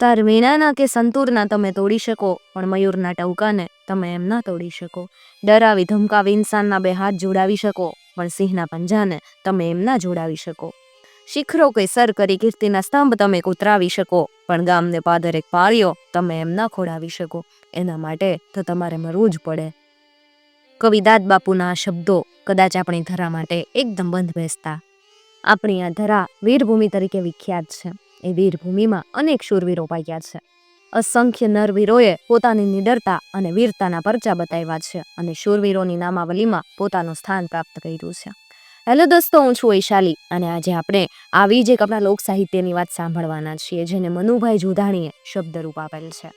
તાર વીણાના કે સંતૂરના તમે તોડી શકો, પણ મયુરના ટવકાને તમે એમ ના તોડી શકો. ડરાવી ધમકાવી ઇન્સાનના બે હાથ જોડાવી શકો, પણ સિંહના પંજાને તમે એમ ના જોડાવી શકો. શિખરો કે સર કરી કીર્તિના સ્તંભ તમે કૂતરાવી શકો, પણ ગામને પાદર એક પાળ્યો તમે એમ ના ખોડાવી શકો. એના માટે તો તમારે મરવું જ પડે. કવિ દાદ બાપુના આ શબ્દો કદાચ આપણી ધરા માટે એકદમ બંધ બેસતા. આપણી આ ધરા વીરભૂમિ તરીકે વિખ્યાત છે. એ વીરભૂમિમાં અનેક શૂરવીરો પાક્યા છે. અસંખ્ય નરવીરોએ પોતાની નિડરતા અને વીરતાના પરચા બતાવ્યા છે અને શૂરવીરોની નામાવલીમાં પોતાનું સ્થાન પ્રાપ્ત કર્યું છે. હેલો દોસ્તો, હું છું વૈશાલી અને આજે આપણે આવી જ એક આપણા લોક સાહિત્યની વાત સાંભળવાના છીએ, જેને મનુભાઈ જુધાણીએ શબ્દરૂપ આપેલ છે.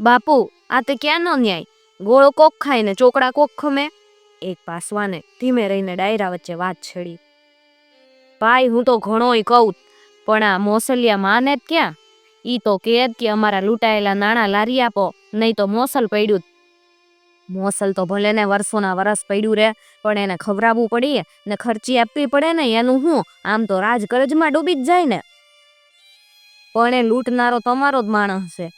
બાપુ, આ તે ક્યાંનો ન્યાય? ગોળો કોક ખાય ને ચોકડા કોક ખમે? એક પાસવાને ધીમે રહીને ડાયરા વચ્ચે વાત છેડી. ભાઈ, હું તો ઘણોય કહું પણ આ મોસલિયા માને જ ક્યાં? ઈ તો કે કે અમારા લૂંટાયેલા નાણાં લારી આપો, નહીં તો મોસલ પડ્યું. મોસલ તો ભલે ને વર્ષોના વરસ પડ્યું રે પણ એને ખવડાવવું પડીએ, ને ખર્ચી આપવી પડે ને એનું હું, આમ તો રાજ કરજમાં ડૂબી જ જાય ને. પણ એ લૂંટનારો તમારો જ માણસ છે.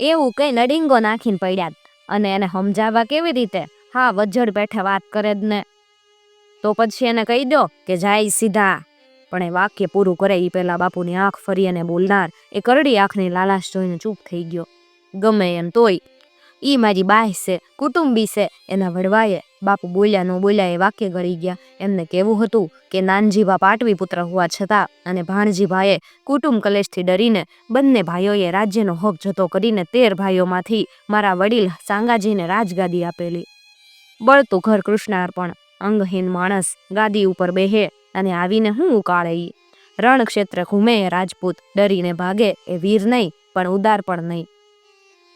એવું કઈ નડિંગો નાખીને પડ્યા અને એને સમજાવવા કેવી રીતે? હા, વજ્જડ પેઠે વાત કરે જ ને. તો પછી એને કહી દો કે જાય સીધા. પણ એ વાક્ય પૂરું કરે એ પેલા બાપુની આંખ ફરી અને બોલનાર એ કરડી આંખની લાલાશ જોઈને ચૂપ થઈ ગયો. ગમે એમ તોય. એ મારી બાય છે, કુટુંબી છે, એના વડવાએ બાપુ બોલ્યા ન બોલ્યા એ વાક્ય ગળી ગયા. એમને કેવું હતું કે નાનજીભા પાટવી પુત્ર હોવા છતાં અને ભાણજીભાએ કુટુંબ કલેશથી ડરીને બંને ભાઈઓએ રાજ્યનો હક જતો કરીને તેર ભાઈઓમાંથી મારા વડીલ સાંગાજીને રાજગાદી આપેલી. બળતું ઘર કૃષ્ણાર્પણ, અંગહીન માણસ, ગાદી ઉપર બેહે અને આવીને હું ઉકાળે ઈ. રણક્ષેત્ર ઘૂમે, રાજપૂત ડરીને ભાગે, એ વીર નહીં, પણ ઉદાર પણ નહીં.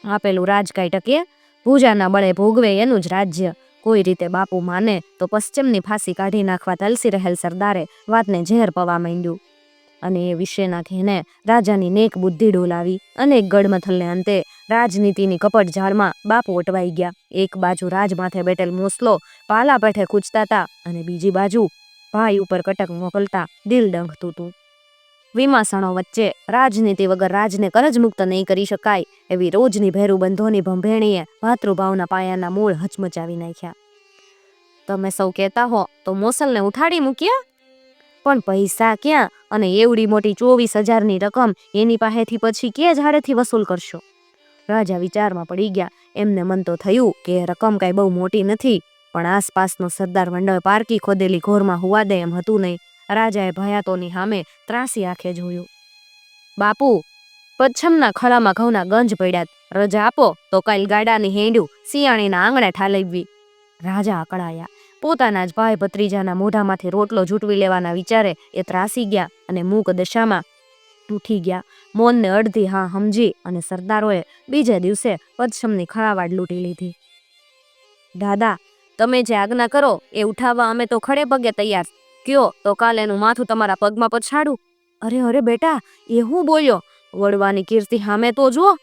આપેલું રાજ કાંઈ ટકે, પૂજાના બળે ભોગવે એનું જ રાજ્ય. કોઈ રીતે બાપુ માને, તો પશ્ચિમની ફાંસી કાઢી નાખવા તલસી રહેલ સરદારે વાતને ઝેર પવા માંડ્યું. અને એ વિશેના ઘેને રાજાની નેક બુદ્ધિ ડોલાવી અનેક ગડમથલને અંતે રાજનીતિની કપટ જાળમાં બાપુ અટવાઈ ગયા. એક બાજુ રાજ માથે બેઠેલ મોસલો, પાલા પેઠે કૂચતા હતા અને બીજી બાજુ ભાઈ ઉપર કટક મોકલતા દિલ ડંખતું હતું વિમાસણો વચ્ચે રાજનીતિ વગર રાજને કરજમુક્ત નહીં કરી શકાય એવી રોજની ભેરુબંધોની ભંભેણીએ ભાતૃભાવના પાયાના મૂળ હચમચાવી નાખ્યા. તમે સૌ કહેતા હો, તો મોસલને ઉઠાડી મૂક્યા? પણ પૈસા ક્યાં અને એવડી મોટી ચોવીસ હજારની રકમ એની પાસેથી પછી કે ઝાડેથી વસૂલ કરશો? રાજા વિચારમાં પડી ગયા, એમને મન તો થયું કે રકમ કાંઈ બહુ મોટી નથી પણ આસપાસનો સરદાર મંડળ પારકી ખોદેલી ઘોરમાં હોવા દે એમ હતું નહીં. રાજાએ ભયાતોની સામે ત્રાસી આંખે જોયું. બાપુ, પચ્છમના ખળામાં ઘઉંના ગંજ પડ્યા રજા આપો, તો કાલ ગાડાની હેંડ્યું સિયાણીના આંગણે ઠાલવવી. રાજા અકળાયા પોતાના જ ભાઈ ભત્રીજાના મોઢામાંથી રોટલો ઝૂંટવી લેવાના વિચારે એ ત્રાસી ગયા અને મૂક દશામાં ઉઠી ગયા. મોનને અડધી હા સમજી અને સરદારોએ બીજે દિવસે પચ્છમની ખળાવાડ લૂંટી લીધી. દાદા તમે જે આજ્ઞા કરો એ ઉઠાવવા અમે તો ખડે પગે તૈયાર. કયો, તો કાલ એનું માથું તમારા પગમાં પછાડું અરે અરે બેટા, એ હું બોલ્યો? વડવાની કીર્તિ સામે તો જુઓ.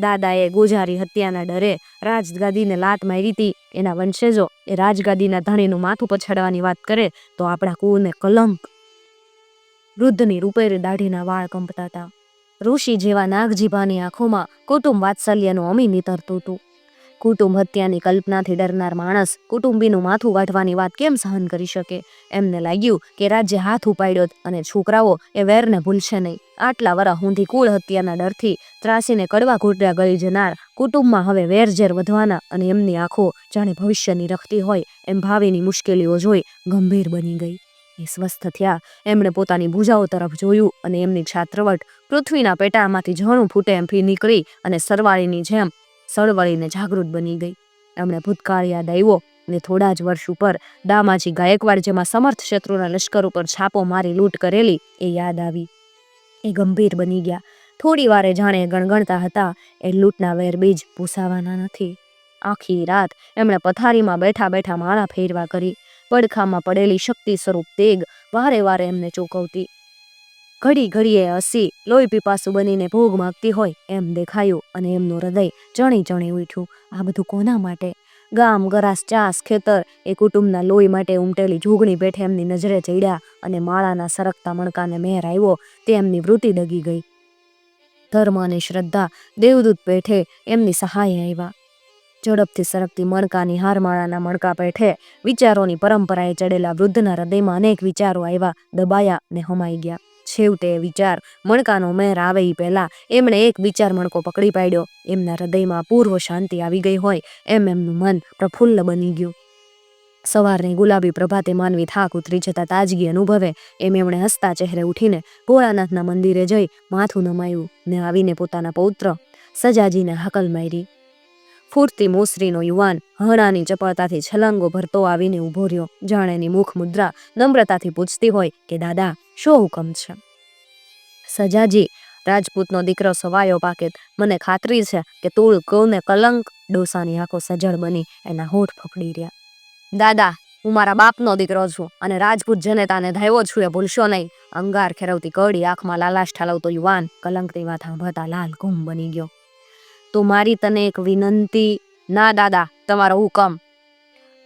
દાદાએ ગુજારી હત્યાના ડરે રાજગાદીને લાત મારી હતી. એના વંશજો એ રાજગાદીના ધણીનું માથું પછાડવાની વાત કરે તો આપણા કુળને કલંક. વૃદ્ધની રૂપેરી દાઢીના વાળ કંપતા હતા. ઋષિ જેવા નાગજીભાની આંખોમાં કુટુંબ વાત્સલ્યનું અમી નીતરતું હતું. કુટુંબ હત્યાની કલ્પનાથી ડરનાર માણસ કુટુંબીનું માથું વાઢવાની વાત કેમ સહન કરી શકે? એમને લાગ્યું કે રાજ્ય હાથ ઉપાડ્યો અને છોકરાઓ એ વેરને ભૂલશે નહીં. આટલા વરા હુંધી કુળ હત્યાના ડરથી ત્રાસીને કડવા ઘૂંટડા ગળી જનાર કુટુંબમાં હવે વેરઝેર વધવાના અને એમની આંખો જાણે ભવિષ્યની રખતી હોય એમ ભાવિની મુશ્કેલીઓ જોઈ ગંભીર બની ગઈ. એ સ્વસ્થ થયા. એમણે પોતાની ભૂજાઓ તરફ જોયું અને એમની છાત્રવટ પૃથ્વીના પેટામાંથી ઝણું ફૂટે એમ ફી નીકળી અને સરવાળીની જેમ સળવળીને જાગૃત બની ગઈ. એમણે ભૂતકાળ યાદ આવ્યો અને થોડા જ વર્ષ ઉપર દામાજી ગાયકવાડ જેમાં સમર્થ શત્રુના લશ્કર ઉપર છાપો મારી લૂંટ કરેલી એ યાદ આવી. એ ગંભીર બની ગયા. થોડી વારે જાણે ગણગણતા હતા. એ લૂંટના વેર બીજ ભૂસાવાના નથી. આખી રાત એમણે પથારીમાં બેઠા બેઠા માળા ફેરવા કરી. પડખામાં પડેલી શક્તિ સ્વરૂપ તેગ વારે વારે એમને ચોંકવતી. ઘડી ઘડીએ હસી, લોહી પીપાસુ બનીને ભોગ માગતી હોય એમ દેખાયું અને એમનું હૃદય ચણી ચણી ઉઠ્યું. આ બધું કોના માટે? ગામ, ગરાસ, ચાસ, ખેતર, એ કુટુંબના લોહી માટે ઉમટેલી ઝૂગણી પેઠે એમની નજરે ચડ્યા અને માળાના સરકતા મણકાને મેર આવ્યો તે એમની વૃત્તિ ડગી ગઈ. ધર્મ અને શ્રદ્ધા, દેવદૂત પેઠે એમની સહાય આવ્યા ઝડપથી સરકતી મણકાની હારમાળાના મણકા પેઠે વિચારોની પરંપરાએ ચડેલા વૃદ્ધના હૃદયમાં અનેક વિચારો આવ્યા દબાયા ને હમાઈ ગયા. છેવટે વિચાર, મણકાનો મેર આવે એ પહેલા. એમણે એક વિચાર મણકો પકડી પાડ્યો. એમના હૃદયમાં પૂર્વ શાંતિ આવી ગઈ હોય એમ એમનું મન પ્રફુલ્લ બની ગયું. સવારની ગુલાબી પ્રભાતે માનવી થાક ઉતરી જતા તાજગી અનુભવે. એમ એમણે હસતા ચહેરે ઉઠીને ભોળાનાથના મંદિરે જઈ માથું નમાયું ને આવીને પોતાના પૌત્ર સજાજીને હાકલ મારી. ફૂટતી મોસરીનો યુવાન હણાની ચપળતાથી છલંગો ભરતો આવીને ઊભો રહ્યો. જાણે મુખ મુદ્રા નમ્રતાથી પૂછતી હોય કે, દાદા, શો હુકમ છે? સજાજી, રાજપૂતનો દીકરો સવાયો પાકેત મને ખાતરી છે કે તુળ, કૌને કલંક ડોસાની આંખો સજળ બની એના હોઠ ફફડી રહ્યા. દાદા, હું મારા બાપનો દીકરો છું અને રાજપૂત જનેતાને ધાયવો છું એ ભૂલશો નહીં. અંગાર ખેરવતી કડી આંખમાં લાલાશ ઠાલવતો યુવાન કલંકની વાત સાંભળતા લાલ ગુમ બની ગયો. તો મારી તને એક વિનંતી. ના, દાદા, તમારો હુકમ.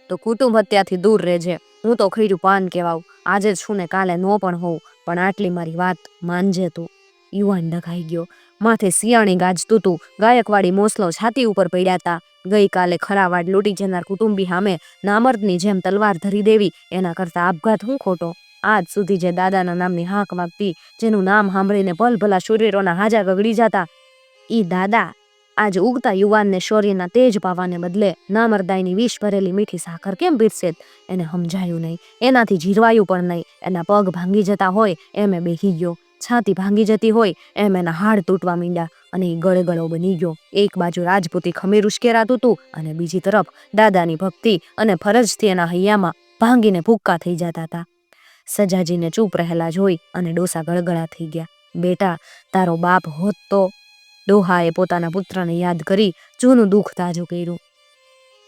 તો કુટુંબ હત્યાથી દૂર રહેજે. હું તો ખીરું પાન કહેવાઉં. આજે છું ને કાલે નો પણ હોઉં. પણ આટલી મારી વાત માનજે તું. યુવાન ડઘાઈ ગયો. માથે શિયાળી ગાજતું તું. ગાયકવાડી મોસલો છાતી ઉપર પડ્યા હતા ગઈકાલે ખરાવાડ લૂંટી જનાર કુટુંબી સામે નામર્દની જેમ તલવાર ધરી દેવી. એના કરતા આપઘાત હું ખોટો? આજ સુધી જે દાદાના નામની હાંક વાગતી, જેનું નામ સાંભળીને ભલભલા શૂરીરોના હાજા ગગડી જતા, ઈ દાદા આજ ઉગતા યુવાનને શૌર્યના તેજ પાવાને બદલે નામરદાયની વિષ ભરેલી મીઠી સાકર કેમ પીરસે? એને સમજાયું નહીં. એનાથી જીરવાયું પણ નહીં. એના પગ ભાંગી જતા હોય, એમ એ બેહી ગયો. છાતી ભાંગી જતી હોય, એમ એના હાડ તૂટવા મીંડ્યા અને એ ગળગળો બની ગયો. એક બાજુ રાજપૂતી ખમીર ઉશ્કેરાતું હતું અને બીજી તરફ દાદાની ભક્તિ અને ફરજથી એના હૈયામાં ભાંગીને ભૂક્કા થઈ જતા હતા સજાજીને ચૂપ રહેલા જોઈ અને ડોસા ગળગળા થઈ ગયા. બેટા, તારો બાપ હોત તો ડોહાએ પોતાના પુત્રને યાદ કરી જૂનું દુઃખ તાજું કર્યું.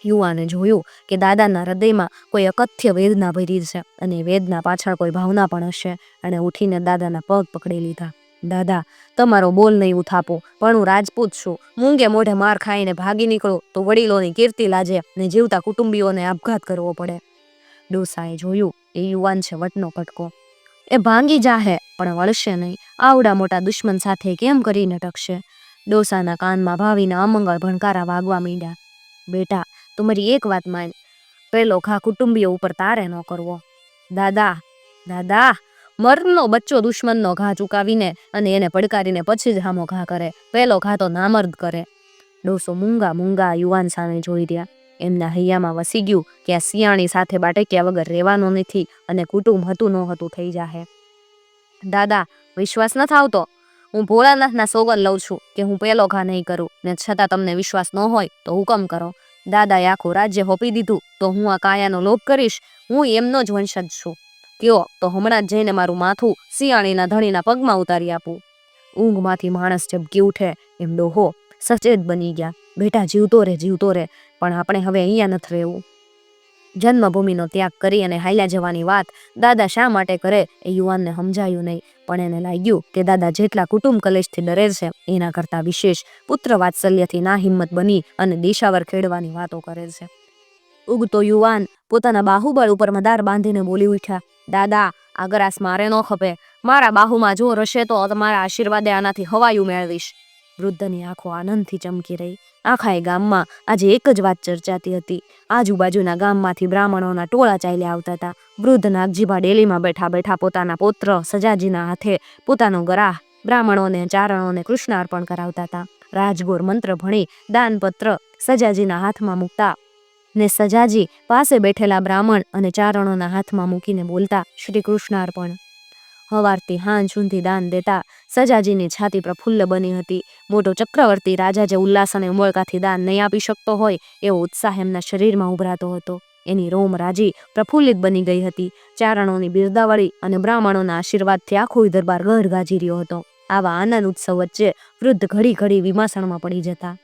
યુવાને જોયું કે દાદાના હૃદયમાં કોઈ અકથ્ય વેદના ભરી છે અને વેદના પાછળ કોઈ ભાવના પણ હશે. અને ઉઠીને દાદાના પગ પકડી લીધા. દાદા, તમારો બોલ નહીં ઉથાપો, પણ હું રાજપૂત છું. મૂંગે મોઢે માર ખાઈને ભાગી નીકળો તો વડીલોની કીર્તિ લાજે ને જીવતા કુટુંબીઓને આપઘાત કરવો પડે. ડોસાએ જોયું, એ યુવાન છે, વટનો કટકો. એ ભાંગી જાહે, પણ વળશે નહીં. આવડા મોટા દુશ્મન સાથે કેમ કરીને ટકશે? ડોસાના કાનમાં ભાવીના અમંગળ ભણકારા વાગવા માંડ્યા. બેટા, તું મારી એક વાત માન. પેલો ઘા કુટુંબીઓ ઉપર તારે ન કરવો. દાદા દાદા, મરનો બચ્ચો દુશ્મનનો ઘા ચૂકાવીને અને એને પડકારીને પછી જ હામો ઘા કરે. પેલો ઘા તો નામર્દ કરે. ડોસો મૂંગા મૂંગા યુવાન સામે જોઈ રહ્યા. એમના હૈયામાં વસી ગયું કે આ સિયાણી સાથે બાટક્યા વગર રહેવાનો નથી અને કુટુંબ હતું ન હતું થઈ જાહે. દાદા, વિશ્વાસ ન આવતો હું ભોળાનાથના સોગન લઉં છું કે હું પેલો ઘા નહીં કરું ને છતાં તમને વિશ્વાસ ન હોય તો હુકમ કરો. દાદાએ આખું રાજ્ય હોપી દીધું તો હું આ કાયાનો લોભ કરીશ. હું એમનો જ વંશજ છું. કયો તો હમણાં જ જઈને મારું માથું શિયાળીના ધણીના પગમાં ઉતારી આપું. ઊંઘમાંથી માણસ ઝબકી ઉઠે એમ ડોહો સચેત બની ગયા. બેટા જીવતો રે જીવતો રે, પણ આપણે હવે અહીંયા નથી રહેવું. જન્મભૂમિનો ત્યાગ કરી અને હાલ્યા જવાની વાત દાદા શા માટે કરે એ યુવાનને સમજાયું નહીં. પણ એને લાગ્યું કે દાદા જેટલા કુટુંબ કલેશથી ડરે છે, એના કરતાં વિશેષ પુત્ર વાત્સલ્યથી ના હિંમત બની અને દિશાવર ખેડવાની વાતો કરે છે. ઉગતો યુવાન પોતાના બાહુબળ ઉપર મદાર બાંધીને બોલી ઉઠ્યા, દાદા, આ ગ્રાસ મારે ન ખપે. મારા બાહુમાં જો રશે તો તમારા આશીર્વાદે આનાથી હવાયું મેળવીશ. વૃદ્ધની આંખો આનંદથી ચમકી રહી. આખાએ ગામમાં આજે એક જ વાત ચર્ચાતી હતી. આજુબાજુના ગામમાંથી બ્રાહ્મણોના ટોળા ચાલ્યા આવતા હતા. વૃદ્ધ નાગજીભા ડેલીમાં બેઠા બેઠા પોતાના પુત્ર સજાજીના હાથે પોતાનો ગરાહ બ્રાહ્મણોને, ચારણોને કૃષ્ણાર્પણ કરાવતા હતા. રાજગોર મંત્ર ભણી દાનપત્ર સજાજીના હાથમાં મૂકતા ને સજાજી પાસે બેઠેલા બ્રાહ્મણ અને ચારણોના હાથમાં મૂકીને બોલતા, શ્રી કૃષ્ણાર્પણ હવારથી હાંજ સુધી દાન દેતા સજાજીની છાતી પ્રફુલ્લ બની હતી. મોટો ચક્રવર્તી રાજા જે ઉલ્લાસ અને ઉમળકાથી દાન નહીં આપી શકતો હોય, એવો ઉત્સાહ એમના શરીરમાં ઉભરાતો હતો. એની રોમ રાજી પ્રફુલ્લિત બની ગઈ હતી. ચારણોની બિરદાવળી અને બ્રાહ્મણોના આશીર્વાદથી આખો દરબાર ગર ગાજી રહ્યો હતો. આવા આનંદ ઉત્સવ વચ્ચે વૃદ્ધ ઘડી ઘડી વિમાસણમાં પડી જતા.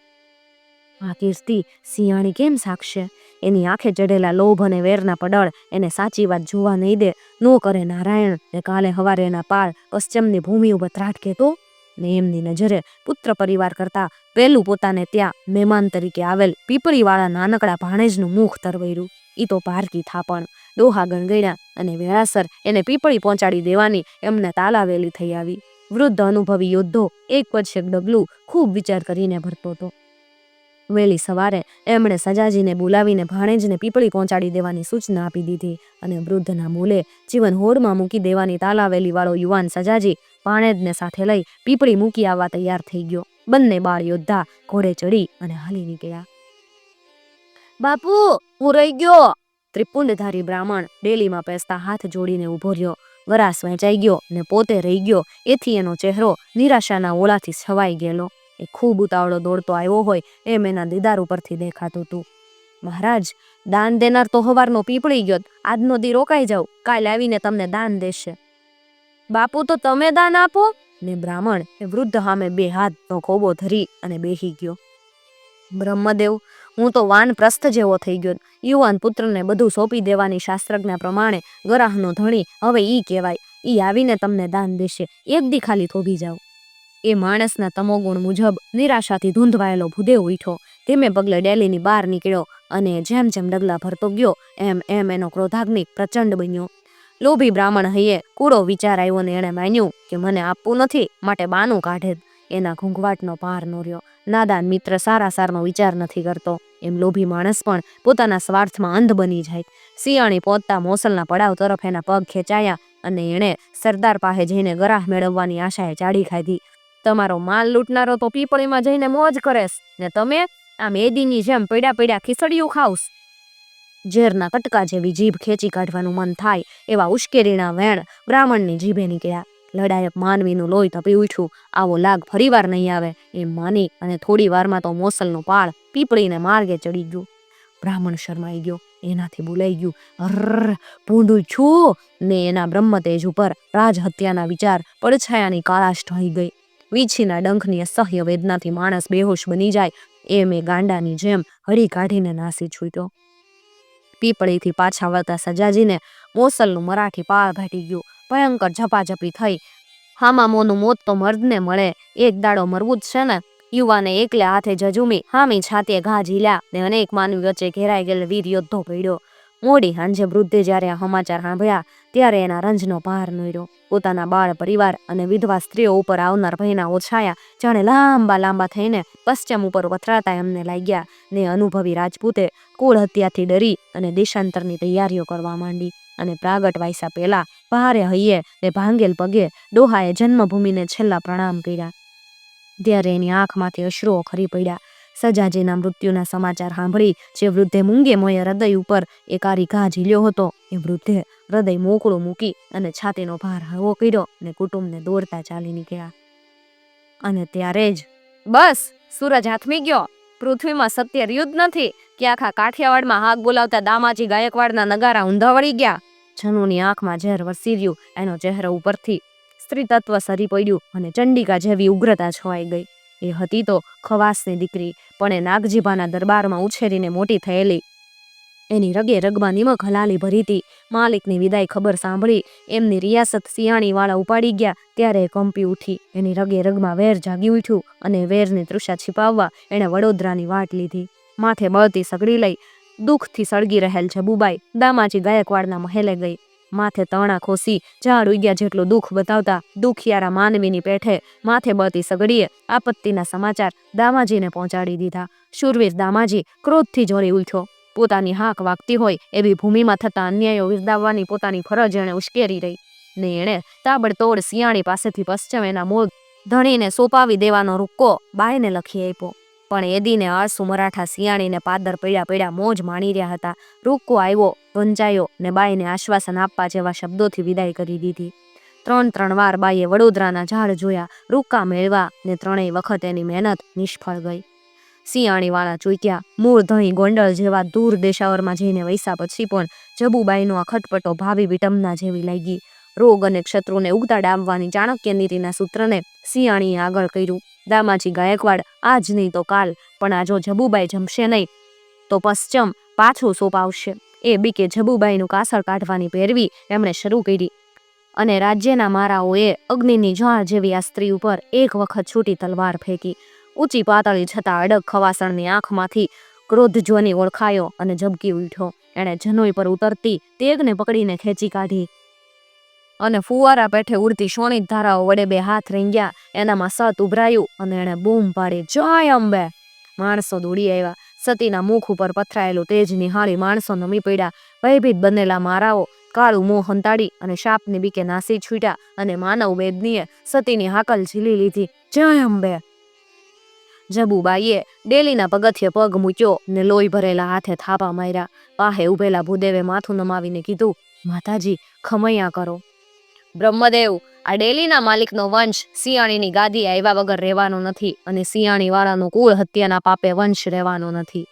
આ કીર્તિ સિયાણી કેમ સાક્ષે એની આંખે ચડેલા લોભ અને વેરના પડળ એને સાચી વાત જોવા નહીં દે. નો કરે નારાયણ, ને કાલે હવારે એના પાળ પશ્ચિમની ભૂમિ ઉપર ત્રાટકે તો? ને એમની નજરે પુત્ર પરિવાર કરતા પહેલું પોતાને ત્યાં મહેમાન તરીકે આવેલ પીપળીવાળા નાનકડા ભાણેજનું મુખ તરવૈરું. ઈ તો પારકી થાપણ. ડોહા ગણગણ્યા અને વેળાસર એને પીપળી પહોંચાડી દેવાની એમને તાલાવેલી થઈ આવી. વૃદ્ધ અનુભવી યોદ્ધો એક પછી એક ડગલું ખૂબ વિચાર કરીને ભરતો હતો. વહેલી સવારે એમણે સજાજીને બોલાવીને ભાણેજને પીપળી પહોંચાડી દેવાની સૂચના આપી દીધી અને વૃદ્ધના મૂલે જીવન હોડમાં મૂકી દેવાની તાલાવેલી વાળો યુવાન સજાજી ભાણેજને સાથે લઈ પીપળી મૂકી આવવા તૈયાર થઈ ગયો. બંને બાળ યોદ્ધા ઘોડે ચડી અને હાલી નીકળ્યા બાપુ, હું રહી ગયો. ત્રિપુંડધારી બ્રાહ્મણ ડેલીમાં પેસતા હાથ જોડીને ઊભો રહ્યો. વરાસ વહેંચાઈ ગયો ને પોતે રહી ગયો. એથી એનો ચહેરો નિરાશાના ઓળાથી છવાઈ ગયેલો. એ ખૂબ ઉતાવળો દોડતો આવ્યો હોય એમ એના દીદાર ઉપરથી દેખાતું હતું. મહારાજ, દાન દેનાર તો હવારનો પીપળી ગયો. આજનો દી રોકાઈ જાવ કાલે આવીને તમને દાન દેશે. બાપુ, તો તમે દાન આપો? ને બ્રાહ્મણ એ વૃદ્ધ સામે બે હાથનો ખોબો ધરી અને બેહી ગયો. બ્રહ્મદેવ, હું તો વાનપ્રસ્થ જેવો થઈ ગયો. યુવાન પુત્રને બધું સોંપી દેવાની શાસ્ત્રજ્ઞા પ્રમાણે ગરાહનો ધણી હવે ઈ કહેવાય. ઈ આવીને તમને દાન દેશે. એક દી ખાલી થોભી જાવ એ માણસના તમોગુણ મુજબ નિરાશાથી ધૂંધવાયેલો ભૂદેવ ઉઠ્યો. ધીમે પગલે ડેલીની બહાર નીકળ્યો અને જેમ જેમ ડગલા ભરતો ગયો, એમ એમ એનો ક્રોધાગ્નિ પ્રચંડ બન્યો. લોભી બ્રાહ્મણ હૈયે કૂડો વિચાર આવ્યો ને એણે માન્યું કે મને આપવું નથી, માટે બાનું કાઢે એના ઘૂંઘવાટનો પાર નો રહ્યો નાદાન મિત્ર સારા સારનો વિચાર નથી કરતો. એમ લોભી માણસ પણ પોતાના સ્વાર્થમાં અંધ બની જાય. શિયાળી પહોંચતા મોસલના પડાવ તરફ એના પગ ખેંચાયા અને એણે સરદાર પાસે જઈને ગરાહ મેળવવાની આશાએ ચાડી ખાધી. તમારો માલ લૂંટનારો તો પીપળીમાં જઈને મોજ કરેશ. ને તમે આ મેદીની જેમ પીડા પીડા ખીસડીયું ખાવસ ઝેરના કટકા જેવી જીભ ખેંચી કાઢવાનું મન થાય એવા ઉશ્કેરીના વેણ બ્રાહ્મણની જીભે નીકળ્યા. લડાયક માનવીનું લોહી તપી ઉઠ્યું. આવો લાગ ફરીવાર નહીં આવે. એમ માની અને થોડી વારમાં તો મોસલનો પાળ પીપળીને માર્ગે ચડી ગયું. બ્રાહ્મણ શરમાઈ ગયો. એનાથી બોલાઈ ગયું. અર્ર, પૂંડું છું. ને એના બ્રહ્મતેજ ઉપર રાજ હત્યાના વિચાર પડછાયાની કાળાશ ઢળી ગઈ. વીછીના ડંખની અસહ્ય વેદનાથી માણસ બેહોશ બની જાય એમ એ ગાંડાની જેમ હરી કાઢીને નાસી છૂટ્યો. પીપળીથી પાછા વળતા સજાજીને મોસલનું મરાઠી પાળ ભાટી ગયું. ભયંકર ઝપાઝપી થઈ. હામામોનું મોત તો મર્દને મળે. એક દાડો મરવું જ છે ને. યુવાને એકલે હાથે જજુમી, હામી છાતીએ ઘા ઝીલ્યા. ને અનેક માનવી વચ્ચે ઘેરાઈ ગયેલ વીર યોદ્ધો પડ્યો મોડી હાંજે વૃદ્ધે જ્યારે આ સમાચાર સાંભળ્યા ત્યારે એના રંજનો ભાર નોર્યો પોતાના બાળ પરિવાર અને વિધવા સ્ત્રીઓ ઉપર આવનાર ભયના ઓછાયા, જાણે લાંબા લાંબા થઈને પશ્ચિમ ઉપર વથરાતા એમને લાગ્યા ને અનુભવી રાજપૂતે કુળ હત્યાથી ડરી અને દેશાંતરની તૈયારીઓ કરવા માંડી અને પ્રાગટ વાયસા પહેલા ભારે હૈયે ને ભાંગેલ પગે ડોહાએ જન્મભૂમિને છેલ્લા પ્રણામ કર્યા. ત્યારે એની આંખમાંથી અશ્રુઓ ખરી પડ્યા. સજાજીના મૃત્યુના સમાચાર સાંભળી, જે વૃદ્ધે મૂંગે મોયે હૃદય ઉપર એકારી કારી ઘા ઝીલ્યો હતો. એ વૃદ્ધે હૃદય મોકળું મૂકી અને છાતીનો ભાર હળવો કર્યો ને કુટુંબને દોડતા ચાલી નીકળ્યા. અને ત્યારે જ બસ, સૂરજ હાથમી ગયો. પૃથ્વીમાં સત્ય યુદ્ધ નથી, કે આખા કાઠિયાવાડમાં હાક બોલાવતા દામાજી ગાયકવાડના નગારા ઊંધા વળી ગયા. જનુની આંખમાં ઝેર વરસી રહ્યું, એનો ચહેરો ઉપરથી સ્ત્રી તત્વ સરી પડ્યું અને ચંડિકા જેવી ઉગ્રતા છવાઈ ગઈ. એ હતી તો ખવાસની દીકરી, પણ એ નાગજીભાના દરબારમાં ઉછેરીને મોટી થયેલી. એની રગે રગમાં નિમક હલાલી ભરી હતી. માલિકની વિદાય ખબર સાંભળી એમની રિયાસત સિયાણીવાળા ઉપાડી ગયા, ત્યારે એ કંપી ઉઠી. એની રગે રગમાં વેર જાગી ઉઠ્યું અને વેરની તૃષા છિપાવવા એણે વડોદરાની વાટ લીધી. માથે બળતી સગડી લઈ દુઃખથી સળગી રહેલ જબુબાઈ, દામાજી ગાયકવાડના મહેલે ગઈ. માથે તણા ખોસી, ઝાડ ઉગ્યા જેટલું દુઃખ બતાવતા દુખિયારા માનવીની પેઠે માથે બતી સગડીએ આપત્તિના સમાચાર દામાજીને પહોંચાડી દીધા. શૂરવીર દામાજી ક્રોધથી જોરી ઉઠ્યો. પોતાની હાક વાગતી હોય એવી ભૂમિમાં થતા અન્યાયો વિરદાવવાની પોતાની ફરજ એણે ઉશ્કેરી રહી ને એણે તાબડતોડ સિયાણી પાસેથી પશ્ચિમ એના મૂળ ધણીને સોંપાવી દેવાનો રૂક્કો બાયને લખી આપ્યો. પણ એદીને આળસુ મરાઠા સિયાણીને પાદર પડ્યા પડ્યા મોજ માણી રહ્યા હતા. રૂકો આવ્યો વંચાયો ને બાઈને આશ્વાસન આપવા જેવા શબ્દોથી વિદાય કરી દીધી. ત્રણ ત્રણ વાર બાઈએ વડોદરાના ઝાડ જોયા રૂકા મેળવા ને ત્રણેય વખત એની મહેનત નિષ્ફળ ગઈ. સિયાણીવાળા ચૂક્યા, મૂળ ધણી ગોંડલ જેવા દૂર દેશાવરમાં જઈને વૈસા પછી પણ જબુબાઈનો આ ખટપટો ભાવિ વિટંબના જેવી લાગી. રોગ અને શત્રુને ઉગતા ડામવાની ચાણક્ય નીતિના સૂત્રને સિયાણીએ આગળ કર્યું. દામાજી ગાયકવાડ, આજ નહીં તો કાલ, પણ આ જો જબુબાઈ જમશે નહીં, તો પશ્ચિમ પાછું સોંપાવશે. એ બીકે જબુબાઈનું કાસળ કાઢવાની પહેરવી એમણે શરૂ કરી. અને રાજ્યના મારાઓએ અગ્નિની જ્વાળ જેવી આ સ્ત્રી ઉપર એક વખત છૂટી તલવાર ફેંકી. ઊંચી પાતળી છતાં અડગ ખવાસણની આંખમાંથી ક્રોધ જોની ઓળખાયો અને ઝબકી ઉઠ્યો. એણે જનોઈ પર ઉતરતી તેગને પકડીને ખેંચી કાઢી. અને ફુવારા પેઠે ઉડતી સોની ધારાઓ વડે બે હાથ રીંગ્યા, એનામાં સત ઉભરાયું અને એણે બૂમ પાડી, જય અંબે! માણસો દોડી આવ્યા. સતીના મુખ ઉપર પથરાયેલું તેજ નિહાળી માણસો નમી પડ્યા. ભયભીત બનેલા મારાઓ કાળું મોં હંતાડી અને શાપની બીકે નાસી છૂટ્યા અને માનવ વેદનીએ સતીની હાકલ ઝીલી લીધી, જય અંબે! જબુબાઈએ ડેલીના પગથિયે પગ મૂક્યો ને લોહી ભરેલા હાથે થાપા માર્યા. પાહે ઉભેલા ભૂદેવે માથું નમાવીને કીધું, માતાજી, ખમૈયા કરો. બ્રહ્મદેવ, આ ડેલીના માલિકનો વંશ સિયાણીની ગાદી આવ્યા વગર રહેવાનો નથી અને સિયાણીવાળાનું કુળ હત્યાના પાપે વંશ રહેવાનો નથી.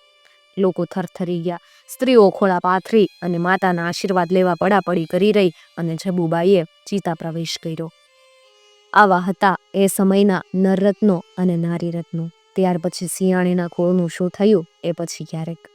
લોકો થરથરી ગયા. સ્ત્રીઓ ખોળા પાથરી અને માતાના આશીર્વાદ લેવા પડાપડી કરી રહી અને જબુબાઈએ ચિતા પ્રવેશ કર્યો. આવા હતા એ સમયના નરરત્નો અને નારીરત્નો. ત્યાર પછી સિયાણીના ખોળનું શું થયું એ પછી ક્યારેક